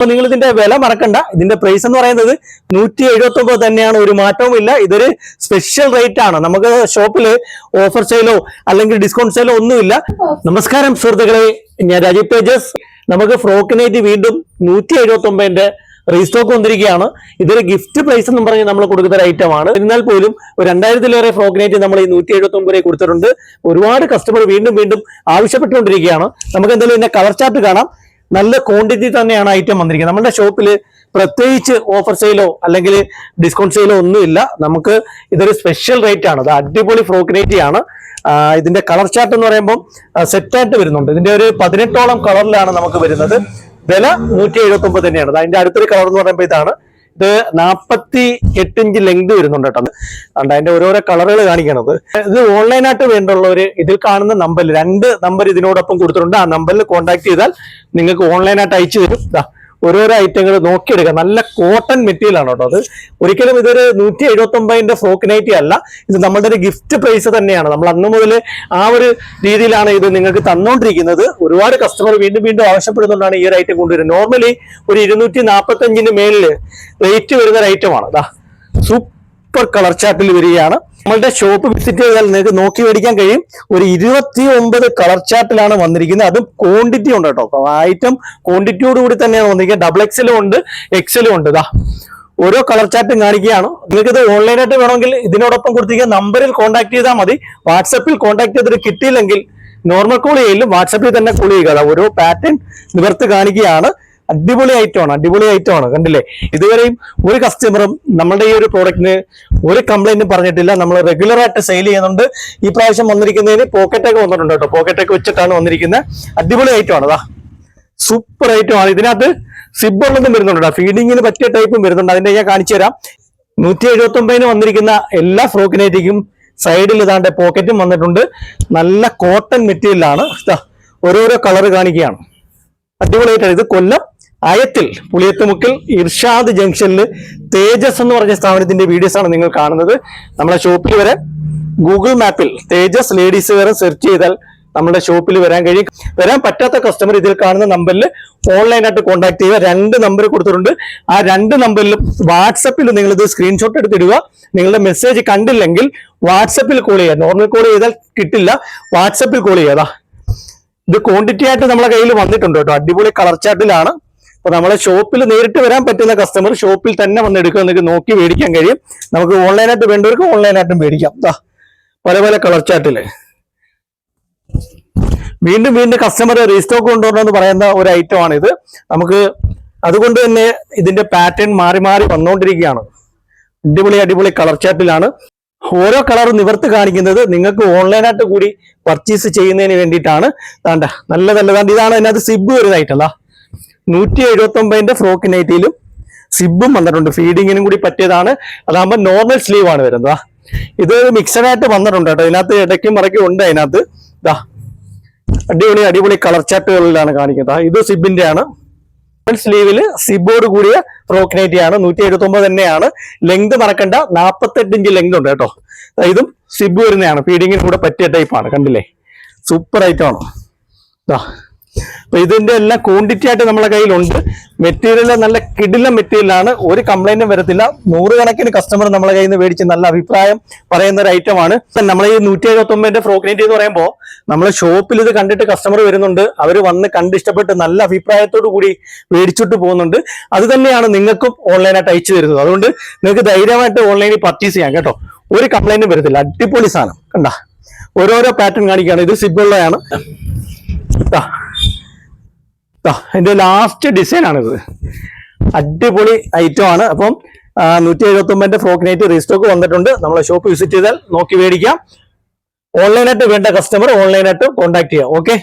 അപ്പൊ നിങ്ങൾ ഇതിന്റെ വില മറക്കണ്ട. ഇതിന്റെ പ്രൈസ് എന്ന് പറയുന്നത് നൂറ്റി എഴുപത്തി ഒമ്പത് തന്നെയാണ്. ഒരു മാറ്റവും ഇല്ല. ഇതൊരു സ്പെഷ്യൽ റേറ്റ് ആണ്. നമുക്ക് ഷോപ്പിൽ ഓഫർ സെയിലോ അല്ലെങ്കിൽ ഡിസ്കൗണ്ട് സെയിലോ ഒന്നുമില്ല നമസ്കാരം സുഹൃത്തുക്കളെ. ഞാൻ രാജീവ് പേജസ് നമുക്ക് ഫ്രോക്കിനേറ്റ് വീണ്ടും നൂറ്റി എഴുപത്തി ഒമ്പതിന്റെ റീസ്റ്റോക്ക് വന്നിരിക്കുകയാണ്. ഇതൊരു ഗിഫ്റ്റ് പ്രൈസ് എന്ന് പറഞ്ഞ് നമ്മൾ കൊടുക്കുന്ന ഒരു ഐറ്റം ആണ്. എന്നാൽ പോലും രണ്ടായിരത്തിലേറെ ഫ്രോക്കിനേറ്റ് നമ്മൾ ഈ നൂറ്റി എഴുപത്തി ഒമ്പത് കൊടുത്തിട്ടുണ്ട്. ഒരുപാട് കസ്റ്റമർ വീണ്ടും വീണ്ടും ആവശ്യപ്പെട്ടുകൊണ്ടിരിക്കുകയാണ്. നമുക്ക് എന്തായാലും ഇതിന്റെ കളർ ചാർട്ട് കാണാം. നല്ല ക്വാണ്ടിറ്റി തന്നെയാണ് ഐറ്റം വന്നിരിക്കുന്നത്. നമ്മുടെ ഷോപ്പിൽ പ്രത്യേകിച്ച് ഓഫർ സെയിലോ അല്ലെങ്കിൽ ഡിസ്കൗണ്ട് സെയിലോ ഒന്നുമില്ല. നമുക്ക് ഇതൊരു സ്പെഷ്യൽ റേറ്റ് ആണ്. അത് അടിപൊളി ഫ്രോക്കിനേറ്റി ആണ്. ഇതിന്റെ കളർ ചാർട്ട് എന്ന് പറയുമ്പോൾ സെറ്റായിട്ട് വരുന്നുണ്ട്. ഇതിന്റെ ഒരു പതിനെട്ടോളം കളറിലാണ് നമുക്ക് വരുന്നത്. വില നൂറ്റി എഴുപത്തി ഒമ്പത് തന്നെയാണ് അതിന്റെ അടുത്തൊരു കളർ എന്ന് പറയുമ്പോൾ ഇതാണ്. ഇത് നാൽപ്പത്തി എട്ട് ഇഞ്ച് ലെങ്ത് വരുന്നുണ്ട് കേട്ടോ. അതുകൊണ്ട് അതിന്റെ ഓരോരോ കളറുകൾ കാണിക്കണത്. ഇത് ഓൺലൈനായിട്ട് വേണ്ടുള്ളവര് ഇതിൽ കാണുന്ന നമ്പർ രണ്ട് നമ്പർ ഇതിനോടൊപ്പം കൊടുത്തിട്ടുണ്ട്. ആ നമ്പറിൽ കോൺടാക്ട് ചെയ്താൽ നിങ്ങൾക്ക് ഓൺലൈനായിട്ട് അയച്ചു തരും. ഓരോരോ ഐറ്റങ്ങൾ നോക്കിയെടുക്കുക നല്ല കോട്ടൺ മെറ്റീരിയൽ ആണ് കേട്ടോ അത്. ഒരിക്കലും ഇതൊരു നൂറ്റി എഴുപത്തി ഒമ്പതിന്റെ ഫ്രോക്ക് നൈറ്റി അല്ല. ഇത് നമ്മളുടെ ഒരു ഗിഫ്റ്റ് പ്രൈസ് തന്നെയാണ്. നമ്മൾ അന്ന് മുതൽ ആ ഒരു രീതിയിലാണ് ഇത് നിങ്ങൾക്ക് തന്നുകൊണ്ടിരിക്കുന്നത് ഒരുപാട് കസ്റ്റമർ വീണ്ടും വീണ്ടും ആവശ്യപ്പെടുന്നതുകൊണ്ടാണ് ഈ ഒരു ഐറ്റം കൊണ്ടുവരുന്നത്. നോർമലി ഒരു ഇരുന്നൂറ്റി നാൽപ്പത്തി അഞ്ചിന് റേറ്റ് വരുന്ന ഒരു ഐറ്റമാണ് അതാ സൂപ്പർ കളർ ചാർട്ടിൽ വരികയാണ്. നമ്മളുടെ ഷോപ്പ് വിസിറ്റ് ചെയ്താൽ നിങ്ങൾക്ക് നോക്കി മേടിക്കാൻ കഴിയും. ഒരു ഇരുപത്തി ഒമ്പത് കളർ ചാർട്ടിലാണ് വന്നിരിക്കുന്നത്. അതും ക്വാണ്ടിറ്റി ഉണ്ട് കേട്ടോ. ഐറ്റം ക്വാണ്ടിറ്റിയോട് കൂടി തന്നെയാണ് വന്നിരിക്കുന്നത്. ഡബിൾ എക്സലും ഉണ്ട് എക്സലും ഉണ്ട്. ഇതാ ഓരോ കളർ ചാർട്ടും കാണിക്കുകയാണ്. നിങ്ങൾക്ക് ഇത് ഓൺലൈനായിട്ട് വേണമെങ്കിൽ ഇതിനോടൊപ്പം കൊടുത്തിരിക്കുന്ന നമ്പറിൽ കോൺടാക്ട് ചെയ്താൽ മതി. വാട്സപ്പിൽ കോൺടാക്ട് ചെയ്തിട്ട് കിട്ടിയില്ലെങ്കിൽ നോർമൽ കോൾ ചെയ്യലും വാട്സപ്പിൽ തന്നെ കോൾ ചെയ്യുക. ഓരോ പാറ്റേൺ നിവർത്ത് കാണിക്കുകയാണ്. അടിപൊളി ഐറ്റമാണ് അടിപൊളി ഐറ്റമാണ് കണ്ടില്ലേ? ഇതുവരെയും ഒരു കസ്റ്റമറും നമ്മുടെ ഈ ഒരു പ്രോഡക്റ്റിന് ഒരു കംപ്ലൈന്റും പറഞ്ഞിട്ടില്ല. നമ്മൾ റെഗുലർ ആയിട്ട് സെയിൽ ചെയ്യുന്നുണ്ട്. ഈ പ്രാവശ്യം വന്നിരിക്കുന്നതിന് പോക്കറ്റൊക്കെ വന്നിട്ടുണ്ട് കേട്ടോ. പോക്കറ്റൊക്കെ വെച്ചിട്ടാണ് വന്നിരിക്കുന്നത്. അടിപൊളി ഐറ്റമാണ് അതാ സൂപ്പർ ഐറ്റമാണ് ഇതിനകത്ത് സിബ് ഉള്ളതും വരുന്നുണ്ട് ഫീഡിങ്ങിന് പറ്റിയ ടൈപ്പും വരുന്നുണ്ട്. അതിന്റെ ഞാൻ കാണിച്ചു തരാം. നൂറ്റി എഴുപത്തി ഒമ്പതിന് വന്നിരിക്കുന്ന എല്ലാ ഫ്രോക്കിനേറ്റിക്കും സൈഡിൽ ഇതാണ്ട് പോക്കറ്റും വന്നിട്ടുണ്ട്. നല്ല കോട്ടൺ മെറ്റീരിയലാണ് ഓരോരോ കളർ കാണിക്കുകയാണ്. അടിപൊളിയായിട്ടാണ് ഇത് കൊല്ലം അയത്തിൽ പുളിയത്തുമുക്കിൽ ഇർഷാദ് ജംഗ്ഷനിൽ തേജസ് എന്ന് പറഞ്ഞ സ്ഥാപനത്തിന്റെ വീഡിയോസ് ആണ് നിങ്ങൾ കാണുന്നത്. നമ്മുടെ ഷോപ്പിൽ വരെ ഗൂഗിൾ മാപ്പിൽ തേജസ് ലേഡീസ് വരെ സെർച്ച് ചെയ്താൽ നമ്മുടെ ഷോപ്പിൽ വരാൻ കഴിയും. വരാൻ പറ്റാത്ത കസ്റ്റമർ ഇതിൽ കാണുന്ന നമ്പറിൽ ഓൺലൈനായിട്ട് കോൺടാക്ട് ചെയ്യുക. രണ്ട് നമ്പർ കൊടുത്തിട്ടുണ്ട്. ആ രണ്ട് നമ്പറിൽ വാട്സപ്പിൽ നിങ്ങൾ ഇത് സ്ക്രീൻഷോട്ട് എടുത്തിടുക നിങ്ങളുടെ മെസ്സേജ് കണ്ടില്ലെങ്കിൽ വാട്സപ്പിൽ കോൾ ചെയ്യുക. നോർമൽ കോൾ ചെയ്താൽ കിട്ടില്ല. വാട്സപ്പിൽ കോൾ ചെയ്യുക. ഇത് ക്വാണ്ടിറ്റി ആയിട്ട് നമ്മുടെ കയ്യിൽ വന്നിട്ടുണ്ട് കേട്ടോ. അടിപൊളി കളർ ചാർട്ടിലാണ് അപ്പൊ നമ്മളെ ഷോപ്പിൽ നേരിട്ട് വരാൻ പറ്റുന്ന കസ്റ്റമർ ഷോപ്പിൽ തന്നെ വന്ന് എടുക്കുക നോക്കി മേടിക്കാൻ കഴിയും. നമുക്ക് ഓൺലൈനായിട്ട് വേണ്ടവർക്ക് ഓൺലൈനായിട്ടും മേടിക്കാം. ദാ പല പല കളർ ചാർട്ടിൽ വീണ്ടും വീണ്ടും കസ്റ്റമർ റീസ്റ്റോക്ക് കൊണ്ടുവരണമെന്ന് പറയുന്ന ഒരു ഐറ്റം ആണ് ഇത് നമുക്ക് അതുകൊണ്ട് തന്നെ ഇതിന്റെ പാറ്റേൺ മാറി മാറി വന്നുകൊണ്ടിരിക്കുകയാണ് അടിപൊളി അടിപൊളി കളർ ചാർട്ടിലാണ് ഓരോ കളർ നിവർത്ത് കാണിക്കുന്നത് നിങ്ങൾക്ക് ഓൺലൈനായിട്ട് കൂടി പർച്ചേസ് ചെയ്യുന്നതിന് വേണ്ടിയിട്ടാണ്. താണ്ട നല്ല നല്ല താണ്ട് ഇതാണ് അതിനകത്ത് സിബ് വരുന്നതായിട്ടല്ല നൂറ്റി എഴുപത്തി ഒമ്പതിന്റെ ഫ്രോക്ക് നൈറ്റിയിലും സിബും വന്നിട്ടുണ്ട്. ഫീഡിങ്ങിനും കൂടി പറ്റിയതാണ്. അതാകുമ്പോൾ നോർമൽ സ്ലീവ് ആണ് വരുന്നത്. ഇത് മിക്സഡ് ആയിട്ട് വന്നിട്ടുണ്ട് കേട്ടോ. ഇതിനകത്ത് ഇടയ്ക്കും മറക്കും ഉണ്ട് അതിനകത്ത്. ഇതാ അടിപൊളി അടിപൊളി കളർ ചാർട്ടുകളിലാണ് കാണിക്കുന്നത്. ഇത് സിബിന്റെ ആണ് സ്ലീവിൽ സിബോട് കൂടിയ ഫ്രോക്ക് നൈറ്റി ആണ്. നൂറ്റി എഴുപത്തി ഒമ്പത് തന്നെയാണ്. ലെങ്ത് മറക്കണ്ട. നാൽപ്പത്തെട്ട് ഇഞ്ച് ലെങ്ത് ഉണ്ട് കേട്ടോ. ഇതും സിബ് വരുന്നതാണ്. ഫീഡിങ്ങിന് കൂടെ പറ്റിയ ടൈപ്പാണ് കണ്ടില്ലേ? സൂപ്പർ ഐറ്റം ആണ്. ദാ അപ്പൊ ഇതിന്റെ എല്ലാം ക്വാണ്ടിറ്റി ആയിട്ട് നമ്മളെ കയ്യിലുണ്ട്. മെറ്റീരിയൽ നല്ല കിടില മെറ്റീരിയലാണ് ഒരു കംപ്ലൈന്റും വരത്തില്ല. നൂറുകണക്കിന് കസ്റ്റമർ നമ്മളെ കയ്യിൽ നിന്ന് മേടിച്ച് നല്ല അഭിപ്രായം പറയുന്ന ഒരു ഐറ്റമാണ് നമ്മൾ ഈ നൂറ്റി എഴുപത്തി ഒമ്പതിന്റെ ഫ്രോക്ക് നൈറ്റി എന്ന് പറയുമ്പോൾ നമ്മൾ ഷോപ്പിൽ ഇത് കണ്ടിട്ട് കസ്റ്റമർ വരുന്നുണ്ട്. അവർ വന്ന് കണ്ടിഷ്ടപ്പെട്ട് നല്ല അഭിപ്രായത്തോടു കൂടി മേടിച്ചിട്ട് പോകുന്നുണ്ട്. അത് തന്നെയാണ് നിങ്ങൾക്കും ഓൺലൈനായിട്ട് അയച്ചു തരുന്നത്. അതുകൊണ്ട് നിങ്ങൾക്ക് ധൈര്യമായിട്ട് ഓൺലൈനിൽ പർച്ചേസ് ചെയ്യാം കേട്ടോ. ഒരു കംപ്ലൈന്റും വരത്തില്ല. അടിപൊളി സാധനം. കണ്ട? ഓരോരോ പാറ്റേൺ കാണിക്കുകയാണ്. ഇത് സിബുള്ളതാണ് ദാ, ലാസ്റ്റ് ഡിസൈൻ ഇത് അടിപൊളി ഐറ്റം ആണ്. അപ്പം നൂറ്റി എഴുപത്തി ഒമ്പതിന്റെ ഫ്രോക്ക് നൈറ്റ് റീസ്റ്റോക്ക് വന്നിട്ടുണ്ട്. നമ്മളെ ഷോപ്പ് വിസിറ്റ് ചെയ്താൽ നോക്കി മേടിക്കാം. ഓൺലൈനായിട്ട് വേണ്ട കസ്റ്റമർ ഓൺലൈനായിട്ട് കോൺടാക്ട് ചെയ്യാം. ഓക്കെ